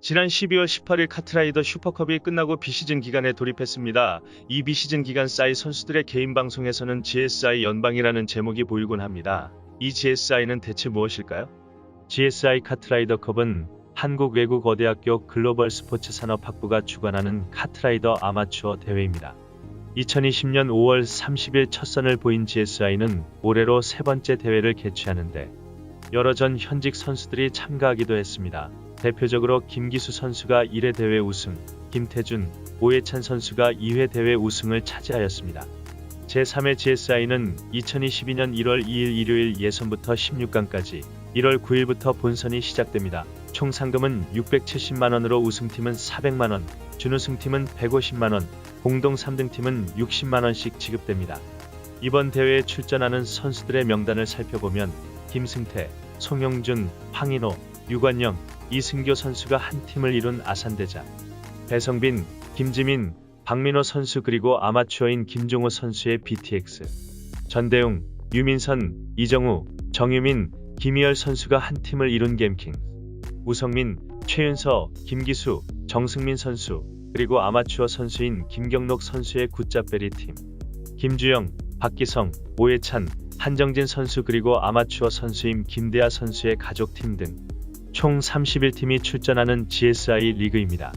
지난 12월 18일 카트라이더 슈퍼컵이 끝나고 비시즌 기간에 돌입했습니다. 이 비시즌 기간 싸이 선수들의 개인 방송에서는 GSI 연방이라는 제목이 보이곤 합니다. 이 GSI는 대체 무엇일까요? GSI 카트라이더 컵은 한국 외국 어대학교 글로벌 스포츠 산업학부가 주관하는 카트라이더 아마추어 대회입니다. 2020년 5월 30일 첫 선을 보인 GSI는 올해로 세 번째 대회를 개최하는데 여러 전 현직 선수들이 참가하기도 했습니다. 대표적으로 김기수 선수가 1회 대회 우승, 김태준, 오해찬 선수가 2회 대회 우승을 차지하였습니다. 제3회 GSI는 2022년 1월 2일 일요일 예선부터 16강까지 1월 9일부터 본선이 시작됩니다. 총 상금은 670만원으로 우승팀은 400만원, 준우승팀은 150만원, 공동 3등팀은 60만원씩 지급됩니다. 이번 대회에 출전하는 선수들의 명단을 살펴보면 김승태, 송영준, 황인호, 유관영, 이승교 선수가 한 팀을 이룬 아산대자, 배성빈, 김지민, 박민호 선수 그리고 아마추어인 김종호 선수의 BTX, 전대웅, 유민선, 이정우, 정유민, 김희열 선수가 한 팀을 이룬 겜킹, 우성민, 최윤서, 김기수, 정승민 선수, 그리고 아마추어 선수인 김경록 선수의 굿잡베리 팀, 김주영, 박기성, 오해찬, 한정진 선수 그리고 아마추어 선수인 김대하 선수의 가족팀 등 총 31팀이 출전하는 GSI 리그입니다.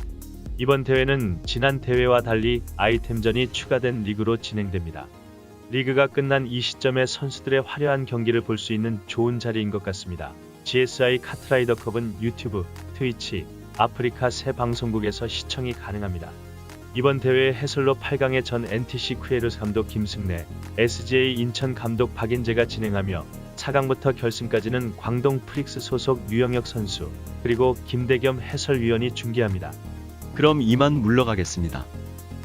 이번 대회는 지난 대회와 달리 아이템전이 추가된 리그로 진행됩니다. 리그가 끝난 이 시점에 선수들의 화려한 경기를 볼 수 있는 좋은 자리인 것 같습니다. GSI 카트라이더컵은 유튜브, 트위치, 아프리카 새 방송국에서 시청이 가능합니다. 이번 대회 해설로 8강의 전 NTC 쿠에르스 감독 김승래, SGA 인천 감독 박인재가 진행하며 4강부터 결승까지는 광동 프릭스 소속 유영혁 선수, 그리고 김대겸 해설위원이 중계합니다. 그럼 이만 물러가겠습니다.